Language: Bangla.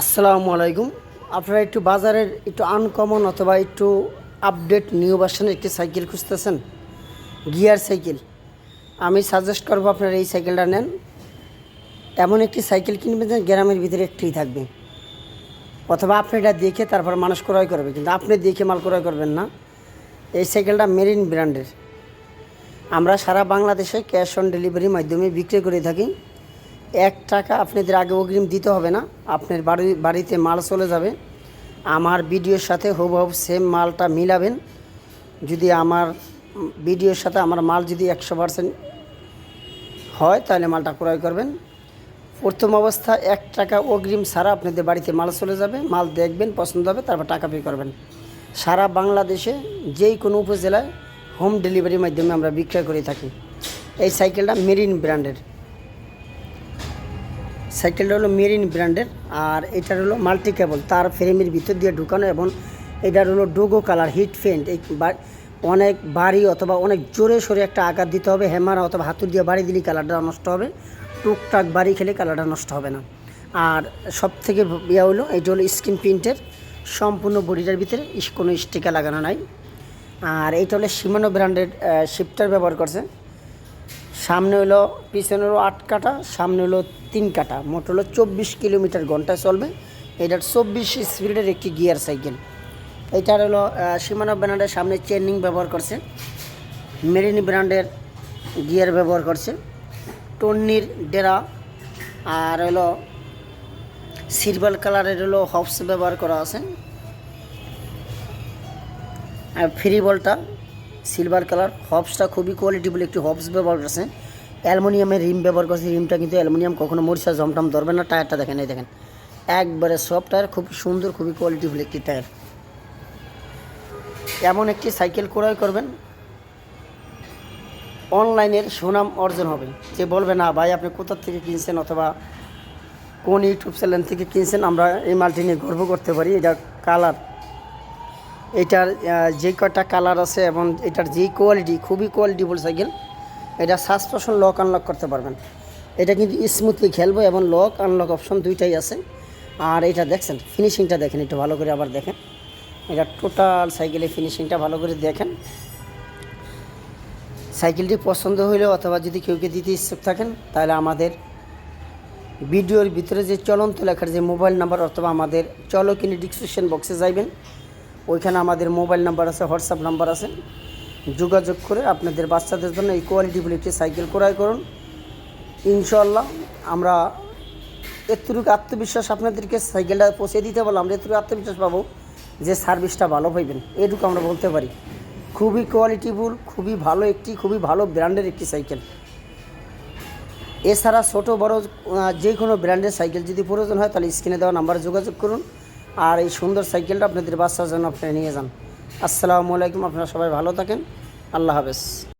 আসসালামু আলাইকুম। আপনারা একটু বাজারের একটু আনকমন অথবা একটু আপডেট নিউ ভার্সনের একটি সাইকেল খুঁজতেছেন গিয়ার সাইকেল আমি সাজেস্ট করব আপনারা এই সাইকেলটা নেন। এমন একটি সাইকেল কিনবেন যে গ্রামের ভিতরে একটি থাকবে। অথবা আপনি এটা দেখে তারপর মানুষ ক্রয় করবে, কিন্তু আপনি দেখে মাল ক্রয় করবেন না। এই সাইকেলটা মেরিন ব্র্যান্ডের। আমরা সারা বাংলাদেশে ক্যাশ অন ডেলিভারির মাধ্যমে বিক্রি করে থাকি। এক টাকা আপনাদের আগে অগ্রিম দিতে হবে না। আপনার বাড়ি, বাড়িতে মাল চলে যাবে। আমার ভিডিওর সাথে হুবহু সেম মালটা মিলাবেন। যদি আমার ভিডিওর সাথে আমার মাল যদি একশো পার্সেন্ট হয়, তাহলে মালটা ক্রয় করবেন। প্রথম অবস্থা, এক টাকা অগ্রিম সারা আপনাদের বাড়িতে মাল চলে যাবে। মাল দেখবেন, পছন্দ হবে, তারপর টাকা পে করবেন। সারা বাংলাদেশে যেই কোনো উপজেলায় হোম ডেলিভারির মাধ্যমে আমরা বিক্রয় করে থাকি। এই সাইকেলটা মেরিন ব্র্যান্ডের সাইকেলটা হলো মেরিন ব্র্যান্ডের আর এটার হলো মাল্টি কেবল তার ফ্রেমের ভিতর দিয়ে ঢুকানো এবং এটার হলো ডোগো কালার হিট ফেন্ট এই অনেক বাড়ি অথবা অনেক জোরে সোরে একটা আঘাত দিতে হবে, হ্যামার অথবা হাতুর দিয়ে বাড়ি দিলে কালারটা নষ্ট হবে। টুকটাক বাড়ি খেলে কালারটা নষ্ট হবে না। আর সব থেকে ইয়া হলো এটা হলো স্ক্রিন প্রিন্টের সম্পূর্ণ বডিটার ভিতরে কোনো স্টিকার লাগানো নাই। আর এইটা হলো সীমানো ব্র্যান্ডের শিফটার ব্যবহার করছে। সামনে হলো পিছনে আট কাটা সামনে হলো তিন কাটা মোট হলো চব্বিশ কিলোমিটার ঘন্টায় চলবে। এটার চব্বিশ স্পিডের একটি গিয়ার সাইকেল। এটার হলো সীমানা ব্র্যান্ডের সামনে চেনিং ব্যবহার করছে। মেরিন ব্র্যান্ডের গিয়ার ব্যবহার করছে। টন্নির ডেরা আর হলো সিলভার কালারের হলো হবস ব্যবহার করা আছে। আর ফ্রি বলটা সিলভার কালার। হবসটা খুবই কোয়ালিটিফুল একটি হবস ব্যবহার করছে। অ্যালুমিনিয়ামের রিম ব্যবহার করছে। রিমটা কিন্তু অ্যালুমিনিয়াম কখনো মরিচা, জমটম ধরবে না। টায়ারটা দেখেন, এই দেখেন। একবারে সফট টায়ার খুব সুন্দর, খুবই কোয়ালিটিফুল একটি টায়ার এমন একটি সাইকেল ক্রয় করবেন। অনলাইনের সুনাম অর্জন হবে। যে বলবে, না ভাই, আপনি কোথা থেকে কিনছেন অথবা কোন ইউটিউব চ্যানেল থেকে কিনছেন? আমরা এই মালটি নিয়ে গর্ব করতে পারি। এটা কালার এটার যে কটা কালার আছে এবং এটার যেই কোয়ালিটি খুবই কোয়ালিটিফুল সাইকেল এটা সাসপেনশন লক আনলক করতে পারবেন। এটা কিন্তু স্মুথলি খেলব এবং লক আনলক অপশন দুইটাই আছে। আর এটা দেখছেন ফিনিশিংটা দেখেন, একটু ভালো করে আবার দেখেন। এটা টোটাল সাইকেলের ফিনিশিংটা ভালো করে দেখেন। সাইকেলটি পছন্দ হইলে অথবা যদি কেউকে দিতে ইচ্ছুক থাকেন, তাহলে আমাদের ভিডিওর ভিতরে যে চলন্ত লেখার যে মোবাইল নাম্বার অথবা আমাদের চলো কিনে ডিসক্রিপশন বক্সে যাইবেন। ওইখানে আমাদের মোবাইল নাম্বার আছে, হোয়াটসঅ্যাপ নাম্বার আছে। যোগাযোগ করে আপনাদের বাচ্চাদের জন্য এই কোয়ালিটিফুল একটি সাইকেল ক্রয় করুন। ইনশাল্লাহ আমরা এতটুকু আত্মবিশ্বাস আপনাদেরকে সাইকেলটা পৌঁছে দিতে পারলাম আমরা এতটুকু আত্মবিশ্বাস পাবো যে সার্ভিসটা ভালো পাইবেন, এটুকু আমরা বলতে পারি। খুবই কোয়ালিটিফুল খুবই ভালো একটি, খুবই ভালো ব্র্যান্ডের একটি সাইকেল। এছাড়া ছোট বড় যে কোনো ব্র্যান্ডের সাইকেল যদি প্রয়োজন হয় তাহলে স্ক্রিনে দেওয়া নাম্বারে যোগাযোগ করুন। আর এই সুন্দর সাইকেলটা আপনাদের বাচ্চার জন্য আপনারা নিয়ে যান। আসসালামু আলাইকুম, আপনারা সবাই ভালো থাকেন। আল্লাহ হাফেজ।